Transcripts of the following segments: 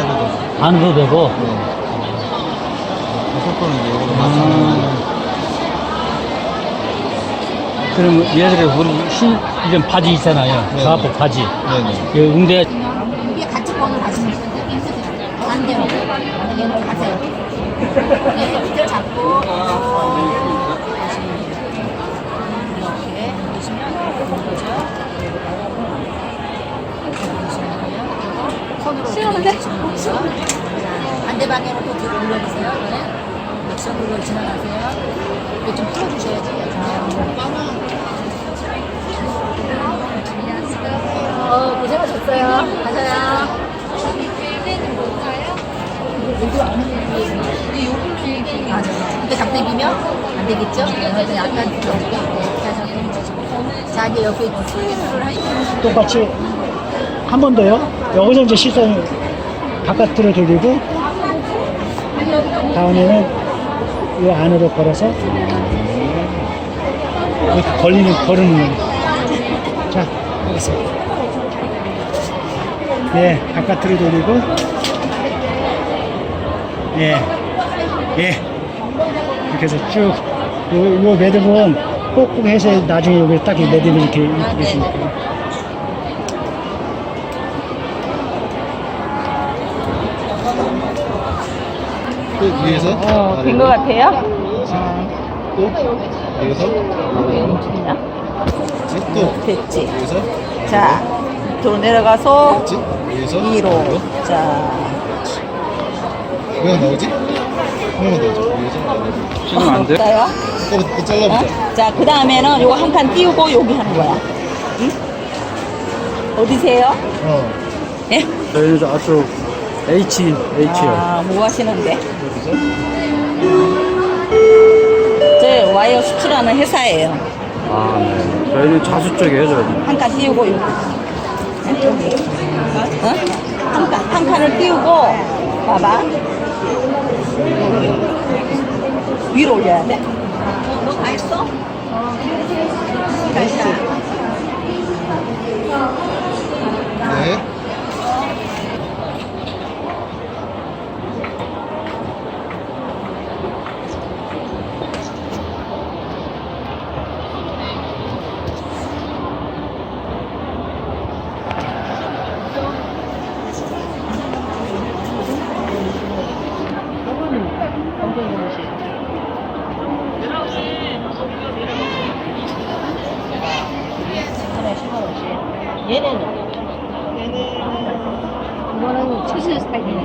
해도 돼. 안 해도 되고. 네. 속도는 이제 이걸로 맞추는 아. 그럼 얘들이 우리 신, 이런 바지 있잖아요. 네. 가복 바지. 네네. 그 응대 이게 같이 번을 가시면 반대로 얘는 가세요. 네, 밑에 잡고 이렇게 보시면 보죠. 손으로? 반대 방향으로 또 뒤로 올려주세요. 네. 역선으로 지나가세요. 이거 좀 풀어주셔야지. 어, 고생하셨어요. 가세요. 맞아. 근데 갑자기 비면 안 되겠죠? 그래서 약간 이렇게 하셔서 자, 이제 여기 수유를 하시면 똑같이 한 번 더요. 여기서 이제 시선 바깥으로 돌리고 다음에는 이 안으로 걸어서 이렇게 걸리는 거. 자 여기서 네 바깥으로 돌리고. 예예. 이렇게 해서 쭉. 요, 요 매듭은 꼭꼭 해서 나중에 여기 딱이 매듭이 이렇게 이렇게 있으니까 위에서 어, 된것 같아요? 또 여기서 또 됐지. 여기서 자, 밑으로 내려가서 됐지? 여기서 위로. 자, 왜 나오지? 여기서 지금 안 돼? 또, 또 잘라보자. 어? 자, 그 다음에는 요거 한 칸 띄우고 여기 하는 거야. 응? 어디세요? 어. 예? 저희는 저쪽 H, H요. 아, 뭐 하시는데? 저 와이어 수출하는 회사예요. 아, 네. 저희는 자수 쪽이에요, 저희는. 한칸 띄우고 여기. 네, 여기. 어? 한 칸, 한 칸을 띄우고, 봐봐. 위로 올려야 돼. 했 어? 네. 얘네는? 이거는 최신 스타일이에요.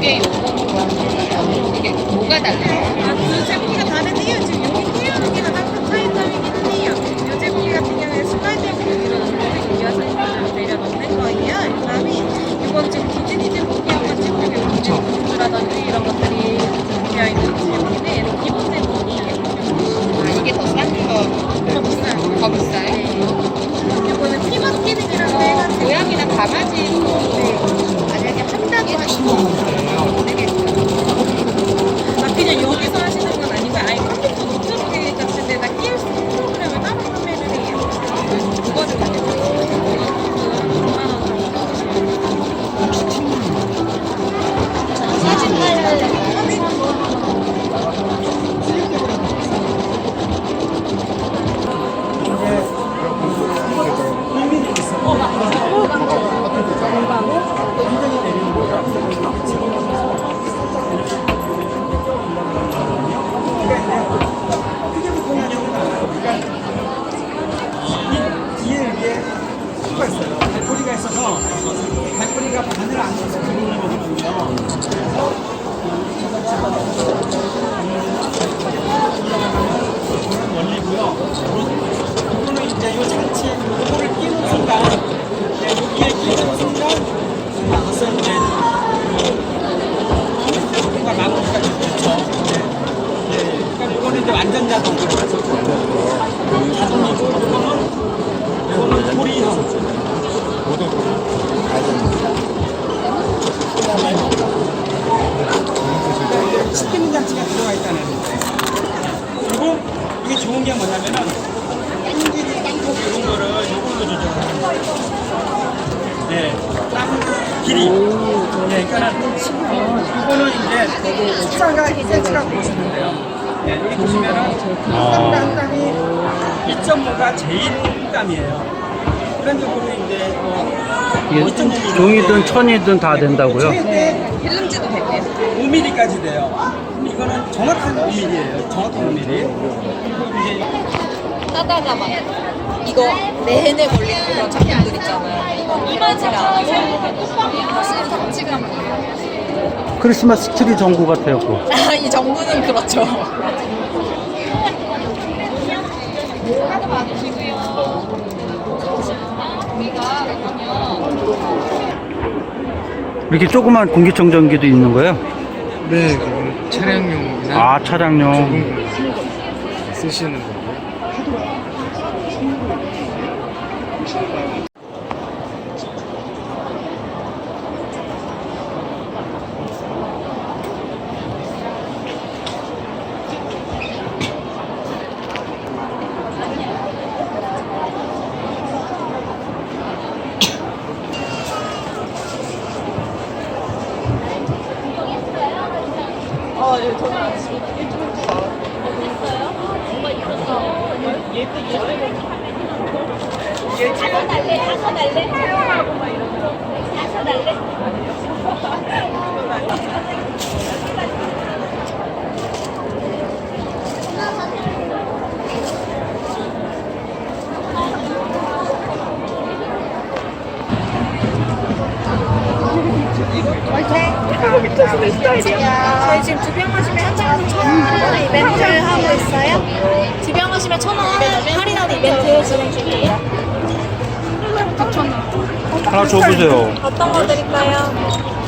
요게 수가 네, 땅 길이. 네, 그러니까는 이거는 이제 숫자가 2cm라고 보시면 돼요. 네, 여기 보시면은 땅, 땅, 땅이 2.5가 제일 땅이에요. 이런 쪽으로 이제 어, 이게 종이든 천이든 다 된다고요? 최대 필름지도 되게 5mm까지 돼요. 이거는 정확한 5mm예요. 정확한 5mm. 그리고 이제 하다가 막 이거 내내 걸린 그런 작품들 있잖아요. 이건 이마지가 않아서 사실 않아요. 크리스마스 트리 전구 같아요. 그거. 이 정부는 그렇죠. 이렇게 조그만 공기청정기도 있는 거예요? 네, 차량용이나 아 차량용. 쓰시는 거고. 저희 지금 두병 마시면 현장에서 천원 이벤트를 하고 있어요. 두병 마시면 천원 할인하는 이벤트 진행 중이에요. 하나 줘보세요. 어떤 거 드릴까요?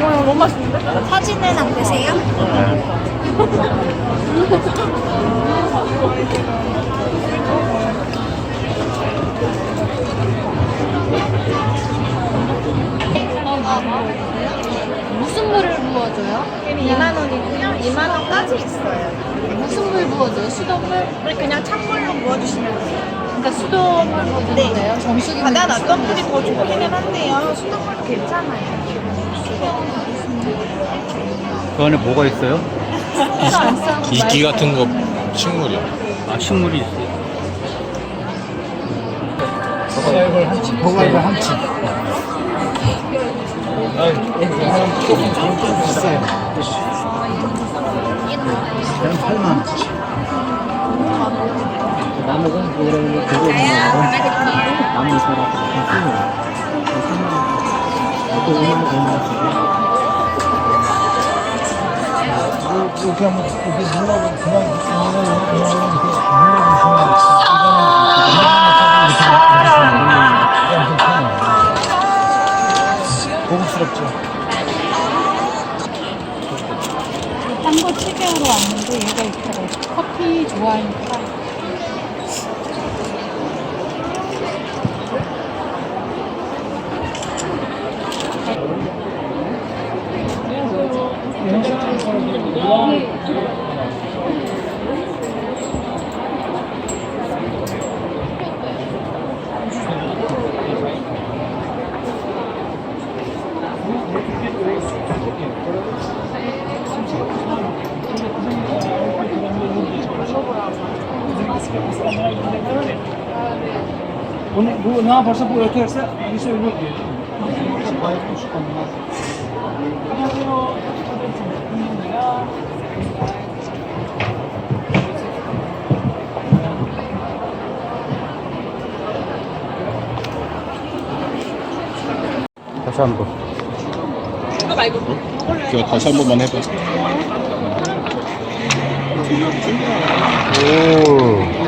너무 맛있는데? 사진은 안 되세요? 무슨 물을 부어줘요? 2만 원이고요. 2만 원까지 있어요. 무슨 물 부어줘요? 수돗물? 그냥 찬물로 부어주시면 돼요. 그러니까 수돗물 부어주면 돼요? 정수기 물 받아놨던 물이 더 좋기는 한데요. 수돗물도 괜찮아요. 그 안에 뭐가 있어요? 이끼 같은 거 식물이요. 아 식물이 있어요. 한치. 버갈벌 한치. 비싸요. 그냥 8만 원. 이렇게 하면 이렇게 눌러고 그냥 눌러주시 면 고급스럽죠. 딴거 치계로 왔는데 얘가 있더라고. 커피 좋아하니까. 뭐, 나 벌써 뭐 어떻게 했어? 있어 이거. 다시 한 번. 이거 다시 한 번만 해봐. 오.